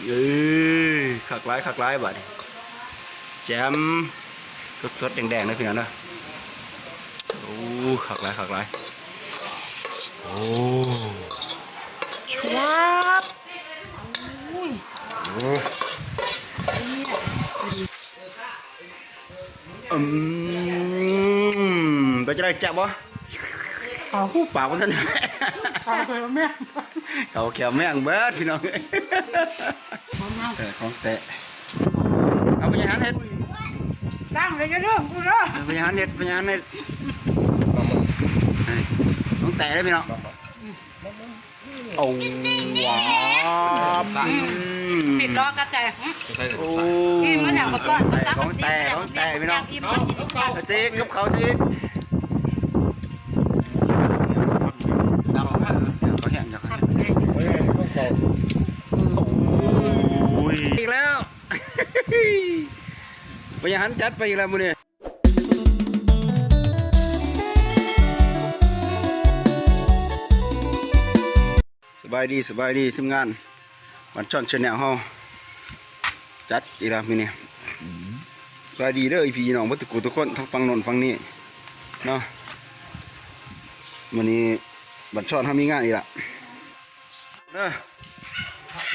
เอ้ยขักร้ายขักร้ายบัดนี้แจมสดสดๆแดงๆนะพี่น้องนะโอ้ขักร้ายขักร้ายโอ้ชวับโอ้อืมไปจะได้จับบ่เอาหูปากมันท่าน เอาไปแม่เขาแขวแม่งเบิดพี่น้องเอ้ยเออของแตะเอาไปยังหันเห็ดตั้งเลยจะเรื่องกูเนาะเอาไปยังหันเห็ดไปยังหันเห็ดเอ้ยของแตะได้พี่น้องโอ้ว้าวอืมปิดล้อกระแตกโอ้กินมาจากเมื่อก่อนของแตะของแตะพี่น้องอิ่มมันกินข้าวเอาจิกกับเขาจิกเขาแห้งอยากให้โอ้ยอีกแล้ว ไปยังหันจัดไปอีกแล้วมื้อนี้สบายดีสบายดีทีมงานวันช่อนชาแนลเฮาจัดอีกแล้วมื้อนี้สบายดีเด้ออีพี่น้องบ่ตุกทุกคนทั้งฝั่งโนนฝั่งนี้เนาะมื้อนี้บัดช่อนเฮามีงานอีกละเด้อ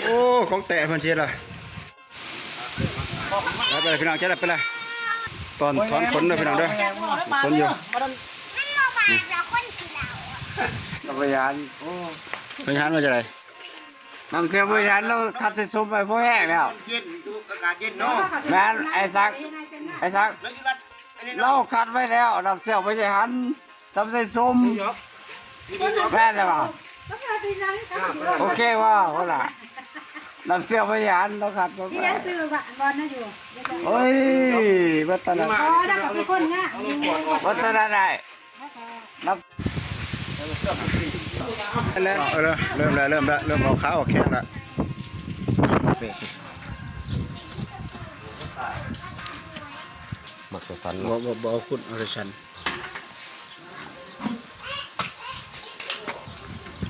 โอ้ของแตะเพิ่นเช็ดล่ะ ไปไปเลยพี่น้องจะได้ไปเลยตอนถอนขนเลยพี่น้องเด้อขนอยู่จักรยานโอ้เป็นยันมาจะไรน้ำเสียบริยานเราคัดใส่ซุปไปพวกแห้งแล้วเย็นดูอากาศเย็นเนาะแม่นไอ้ซักไอ้ซักแล้วอยู่รัดอันนี้เราคัดไว้แล้วน้ำเสียบริยานทำใส่ซุมแม่นเลยเปล่าโอเคว่าว่าล่ะ น้ำเสียบริยานเราคัดไว้ที่ยังซื้อบ้านบอลน่ะอยู่โอ้ยวัฒนธรรมอ๋อได้กับพี่คนง่ะวัฒนธรรมได้น้ำแล้วเออเริ่มแล้วเริ่มแล้วเริ่มเอาขาออกแข้งแล้วเสร็จมักสันบ่บ่บ่เอาคุณเอาแต่ฉัน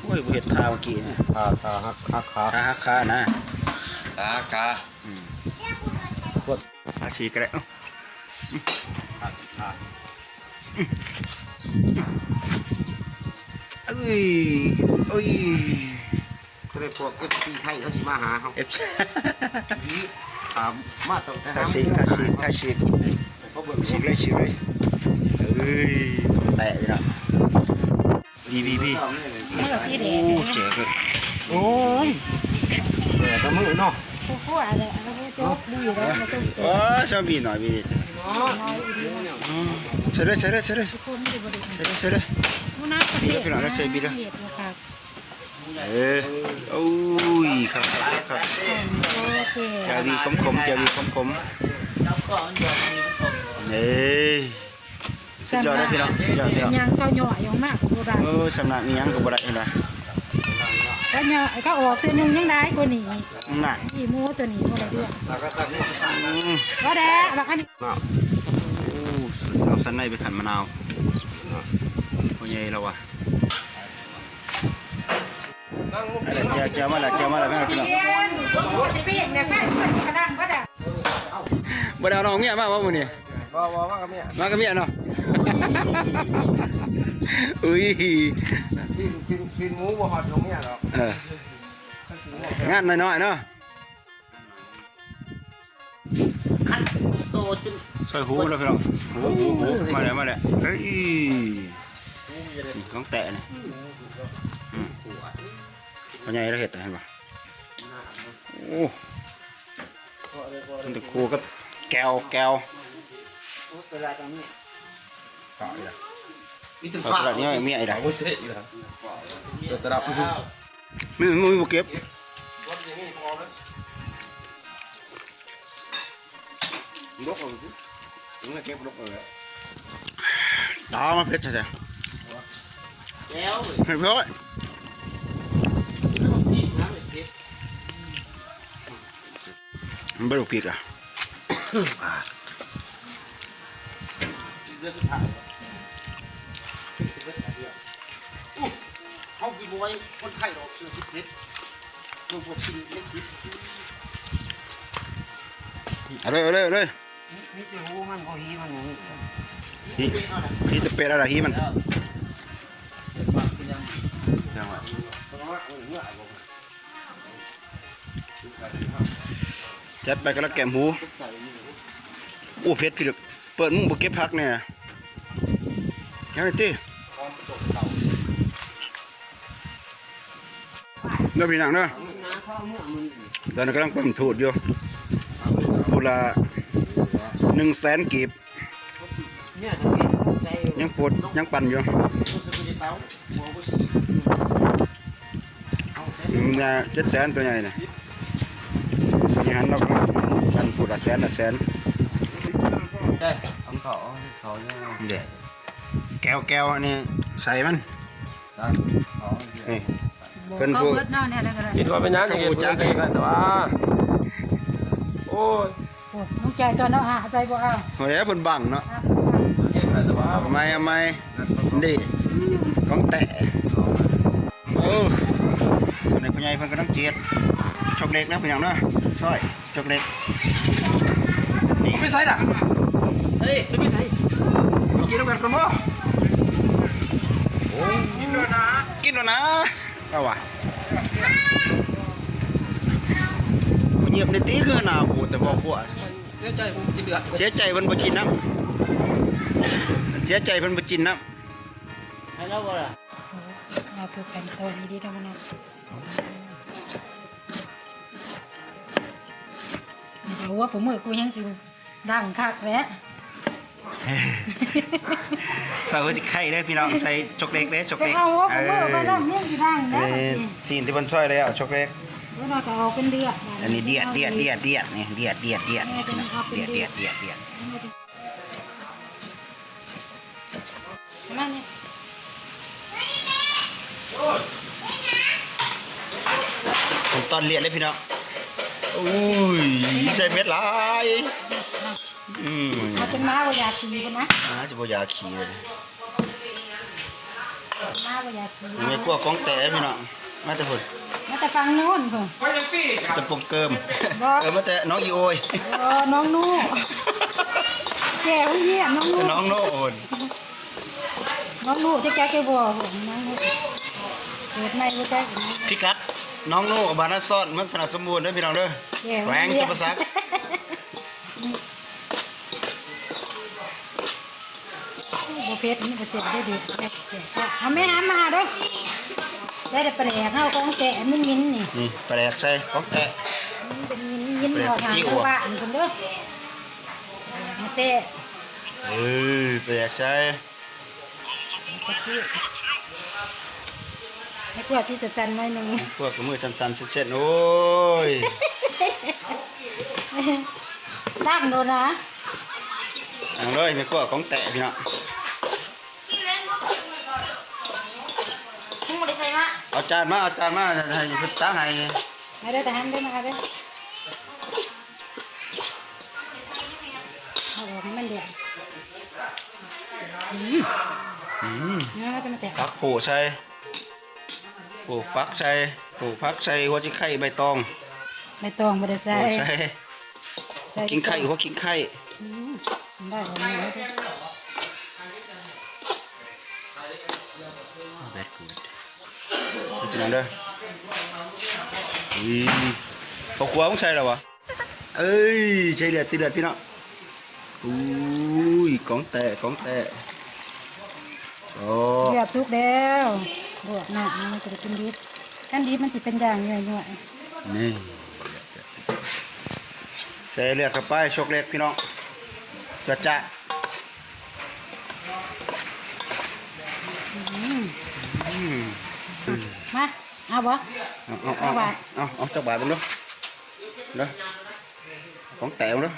โอ้ ยบ่เห็ดทาเมื่อกี้เนี่ยขาขาหักหักขาทาหักขานะขากาพวกอาชีก็ได้เอ้าหักขาเอ้ยเอ้ยก็เลยพวก FC ไทยเขาสิมาหาเฮาเอฟถามมาตั้งแต่ทาชีทาชีทาชีเขาเบิ่งฉีกเลยฉีกเลยเอ้ยแตะเลยนะ พี่พี่พี่เมื่อพี่เด็โอ้กเจ๋งเลยโอ้ยแต่ตะมือเนาะผู้ผู้อะไรอะไรโจ๊กดีเลยมาจุ่มเสร็จโอ้ชอบบีหน่อยบีใช่เลยใช่เลยใช่เลยทุกคนไม่ได้บริใช่เลยใช่เลยผู้นักประเทศนะค่ะเออโอ้ยครับครับครับโอเคเจะมีคมคมๆเจะมีคมคมเอ้ย สุดยอดเลยพี่น้องสุดยอดพี่น้องยังเก้าหน่อยยังมากโบราณเออสำนักมีหยังก็บ่ได้เห็นไหมแล้วเนี่ยก็ออกตัวนึงยังได้กว่านี้น่ะอีมูตัวนี้บ่ได้ด้วยอืมก็ได้แล้วอันนี้โอ้สุดเอาสันในไปขันมะนาวโอ้ยเราว่ะอะไรเจ้าเจ้ามาแล้วเจ้ามาแล้วแม่พี่น้องจะเปลี่ยนเนี่ยแค่คนกระดังก็ได้บ่ได้เอาน้องเมียมาบ่มื้อนี้บ่บ่ว่ากับเมียมากับเมียเนาะ อุ้ยกินกินกินหมูบ่ฮอดของเมียหรอกเอองานน้อยๆเนาะโตจนใส่หูแล้วพี่น้องหูหูหูมาแล้วมาแล้วเฮ้ยนี่ของแตะนี่อืมพ่อใหญ่เราเห็ดเห็นปะโอ้มันจะคู่กับแก้วแก้วมีแต่เอาฟ้าตลาดนี้มีไอ้ไรบ่เจ๊อีหล่ะเดี๋ยวตรับมี มีมีบ่เก็บดาวมาเพชรใช่ไหมแล้วเฮ้ยเพื่อนมันไม่รู้ปีกอะ เขากินไว้คนไข้ดอกเสือพิษเม็ดพวกพวกกินเล็กพิษเอาเลยเอาเลยเอาเลยนี่จะหูมันก็หีมันนี้ฮีฮีจะเป็ดอะไรฮีมันจัดไปกระแกมหูโอ้เพชรพี่ลึกเปิดมึงบ่เก็บพักเนี่ยยังไงตี เนื้อพี่หนังเนาะตอนนี้กำลังปั่นพูดอยู่พูดละหนึ่งแสนกีบเนี่ยจะเป็นใส่ยังปวดยังปั่นอยู่มันจะเจ็ดแสนตัวใหญ่เนี่ยนี่หันเราก็ปั่นปวดละแสนละแสนได้เอาเขาเขาเนี่ยเด็กแก้วแก้วอันนี่ใส่มันได้เขานี่บอก เพิ่นเขาผู้เบิดเนาะเนี่ยได้ก็ได้คิดว่าเป็นยังไงเพื่อนกันแต่ว่าโอ้ยโอ้น้องใจตอนเอาหาใจบ่เอาโอ้ยเพิ่นบังเนาะอะเก่งแต่ว่าทำไมทำไมดีของแตะโอ้คนในผู้ใหญ่เพิ่นก็ต้องเจียดชกเล็กนะพี่น้องเนาะซอยชกเล็กไม่ใช่ด่ะเฮ้ยไม่ใช่กินแล้วกันกันบ่กินแล้วนะกินแล้วนะ เอาวะเงียบในตีคือหนาบูแต่บ่ขวดเสียใจผมกินเดือดเสียใจเพิ่นบ่กินน้ำเสียใจเพิ่นบ่กินน้ำให้เราบ่ล่ะเอาคือกันตอนนี้ดีเนาะมันเนาะเอาว่าผมมือกูยังสิดังคักแวำ ใส่หัวสิไข่เด้อพี่น้องใส่จกเล็กเด้อจกจะเล็กเอาว่าผเอมมือไปดังอเนี่ยสิดังเอนะอซีนที่เพิ่นซอยแล้วจกเล็กแล้วเราจะเอาเป็นเดือดอันนี้เดียดเดียดเดียดเดียดนี่เดียดเดียดเดียดนี่พี่น้องเดียดเดียดเดียดเดียดมาเนี่ยผมตอนเลียดเลยพี่น้องอุ้ยใส่เม็ดหลาย อืมเอาเป็นม้าวิยาคีกันนะน่าจะบ่อยากขี่เลยม้าวิยาคียังไม่กลัวกองแต่พี่น้องมาแต่พุ่นมาแต่ฟังโน้นเพิ่นแต่ปงเกิมบ่เออมาแต่น้องอีโอยเออน้องนู่แก้วเยี่ยน้องนู่น้องโนโอนน้องนู่จะแก้แก้บ่ผมน้องนู่เกิดไม่ก็แก้กันนะพี่กัดน้องโนกับบานาซ่อนมันสนับสมบูรณ์เด้อพี่น้องเด้อแก้วแหวงจะประสั เพชรนี่ก็เจ็บได้ดีแก้แก้เอาแม่หามาด้อได้แต่ปลาแหลกเฮาของแกะมิ้นมิ้นนี่นี่แปลกใส่ของแตะมันเป็นมิ้นมิ้นออกหาทางบ้านคนเด้อมาเซ่เออแปลกใส่ก็ซื้อให้กว่าที่จะจันหน่อยหนึ่งพวกกับมือสั่นๆเส้นๆโอ้ยตั้งโดนนะเอาเลยไม่กลัวของแตะพี่น้อง ทั้งหมดได้ใส่มา เอาจานมาเอาจานมาให้พิ่นตักให้มาเด้แต่หันเด้อมาเด้อเอาออกให้มันเดือดอืมอืมเนื้อจะมาแตะฟักผูใส่ผูฟักใส่ผูพักใส่หัวจิไข่ใบตองไม่ต้องไม่ได้ใส่ผูใส่กินไข่หัวกินไข่อืมได้แล้วนี่เพี่น้องเด้ออืมพอครัวมึงใส่แล้ววะเอ้ยใช่เดือดสิเดือดพี่น้องอุ้ยของแตะของแตะโอ้เรียบทุกแล้วบวกหนักมันจะได้กินดิบกันดิบมันจะเป็นอย่างย่อยนี่ใส่เลือดเข้าไปชกเล็กพี่น้องจัดจ้า ๆมา เอาบ่เอาเอาเอาเอาเอาจักบาทมึงดูเด้อของแตวเด้อ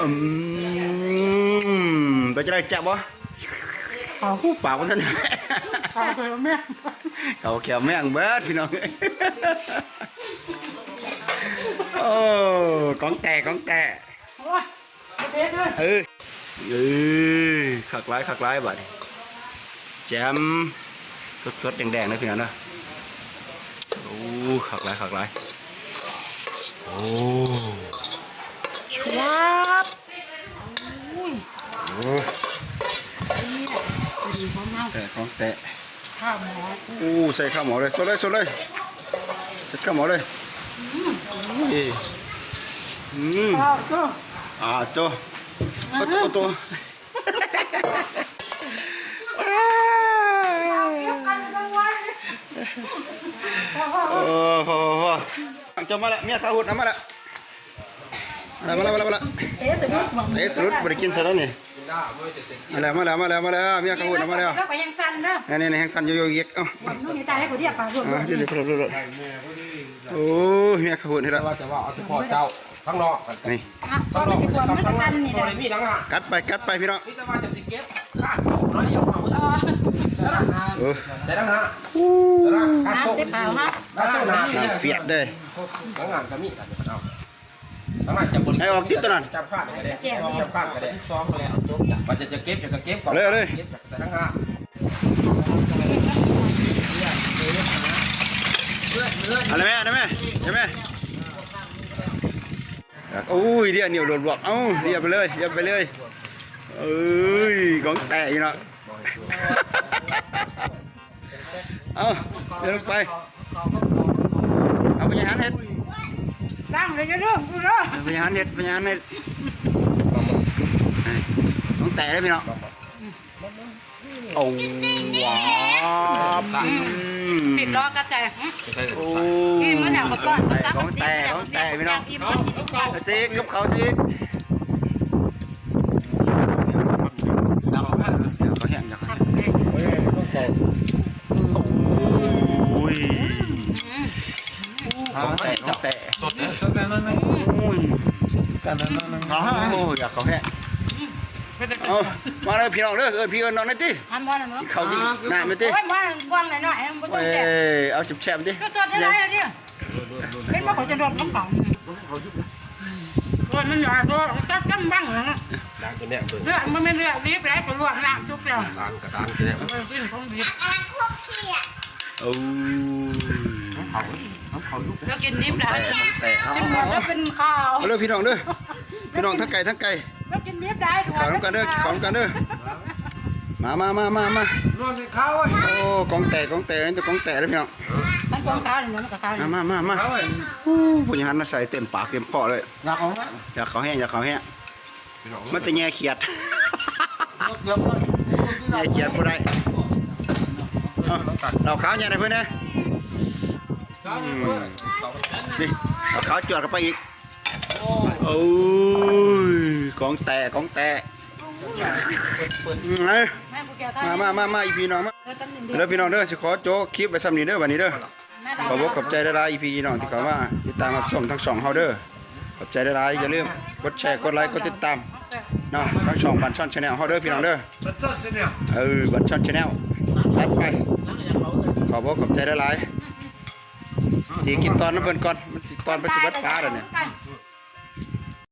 อืมไปจะได้จับบ่เอาหูปากมันท่านเอาไปแม่เขาแขวแม่งเบิดพี่น้องโอ้ของแตกของแตกโอ้ยเด็ดเลยเออเออขักไร้ขักไร้บัดนี้ แจมสดๆ แดงๆนะพี่น้องนะโอ้ขักหลายขักหลายโอ้ชวบอุ้ยโอ้นี่แหละดีของเฮาแต่ของแตะข้าวหมอโอ้ใส่ข้าวหมอเลยสดเลยสดเลยใส่ข้าวหมอเลยเอ้ยอืมข้าวก็อ่าโตโอ้โตโต โอ้พอพอพอจะมาละเมียข้าวหุดเอามาละมาละมาละมาละมาละเอ๊ะสมมุติหวังเอ๊ะสรุปบ่ได้กินซะแล้วนี่มาแล้วมาแล้วมาแล้วมาแล้วเมียข้าวหุดเอามาแล้วแล้วก็ยังสั่นเด้อนี่นี่แห้งสันโยโย่อีกเอ้าวันนู้นนี่ตายให้กูเดียปากรวมอ่าเดี๋ยวเดี๋ยวพอรู้โอ้ยเมียข้าวหุดให้ละว่าจะว่าเอาเฉพาะเจ้าข้างนอกกันนี่อะก็ไม่ติดความมันก็สั่นนี่ตัวแหละนี้มีทั้งอะกัดไปกัดไปพี่น้องมีแต่ว่าจะสิเก็บค่าเช่าน้อยเดียวเอา อ๋อโอ้แต่ทั้งอะแต่ละค่าเช่าน้ำเต็มเปล่าฮะค่าเช่านาสีเฟียดเด้อทั้งงานก็มีกันเอาทั้งงานจะบริให้ออกทิศตัวนั้นจำพลาดก็ได้จำพลาดก็ได้สองแล้วจบจ้ะว่าจะจะเก็บจะก็เก็บก่อนเลยเลยเก็บจากแต่ทั้งอะอะไรแม่อะไรแม่ใช่ไหมโอ้ยเดี๋ยวเหนียวหลวดๆเอ้าเดี๋ยวไปเลยเดี๋ยวไปเลยเอ้ยของแตะอยู่เนาะ เอาเดี๋ยวลงไป เอาพญาหารเห็ดตั้งเลยจะเรื่องกูเด้อเอาพญาหารเห็ดพญาหารเห็ดต้องแตะได้พี่น้องโอ้ว้าวอืมปิดล้อกระแตกโอ้กินมาแล้วก็ก้อนแตะของแตะของแตะพี่น้องอิ่มมันกินได้เอาซิกับเขาซิเดี๋ยวเขาแห้งเดี๋ยวเขาแห้งโอ้ยของแตะของแตะ สดเนี่ยสดเนี่ยนั่นนั่นโอ้ยโอ้ยอยากเขาแห้งเอามาเลยพี่น้องเด้อเออพี่เอิญนอนหน่อยติทำบ่น่ะเนาะเขากินน้ำไหมติโอ้ยมาว่างหน่อยๆมันบ่ต้เอ้องแตกยเอาจุบแฉมติก็จดได้แล้วเนี่ยเป็นว่าเขาจะโดดน้ำเปล่าโดนมันหยาโดนก็จำบ้างนะดังตัวเนี้ยตัวเลือดมันไม่เลือดรีบแล้วไปลวกน้ำทุกแล้วดังกระดังตัวเนี้ยไปกินของดิบโอ้ย แล้วกินดิบได้แต่ของแต่เอากินหมเอาดเอาแล้วเป็นข้าวเอาเลยพี่น้องเด้อพี่น้องทั้งไก่ทั้งไก่แล้วกินดิบได้ขอน้ำกันเด้อขอน้ำกันเด้อมามามามามานวดในข้าวเว้ยโอ้กองแต่กองแต่นี่ตัวกองแต่เลยพี่น้องมันกองข้าวนี่มันก็ข้าวมามามามาอู้ผู้หญิงหันมาใส่เต็มปากเต็มปอดเลยอยากเอาไหมอยากเขาแห้งอยากเขาแห้งมันจะแง่เขียดเดี๋ยวก่อนแง่เขียดผู้ใดเอาเราขาวแง่ไหนเพื่อนนะ นี่เอาขาวจวดเข้าไปอีกโอ้ยกองแต่กองแต่ไงแม่กูแก้ข้าวมามามามาอีพี่น้องมาเออตำหนิเด้อพี่น้องเด้อสิขอโจ๊กคลิปไว้ซ้ำนี้เด้อวันนี้เด้อขอบอกขอบใจได้หลายอีพีน้องที่เขามาติดตามรับชมทั้งสองเฮาเด้อขอบใจได้หลายอย่าลืมกดแชร์กดไลค์กดติดตามเนาะทั้งสองบันช่อนชาแนลเฮาเด้อพี่น้องเด้อมันสดสิเนี่ยเออบันช่อนชาแนลตัดไปขอบอกขอบใจได้หลาย สีกินตอนนั้นเพิ่นก่อนมันสิตอนปัจจุบันปลาแล้วเนี่ย กัน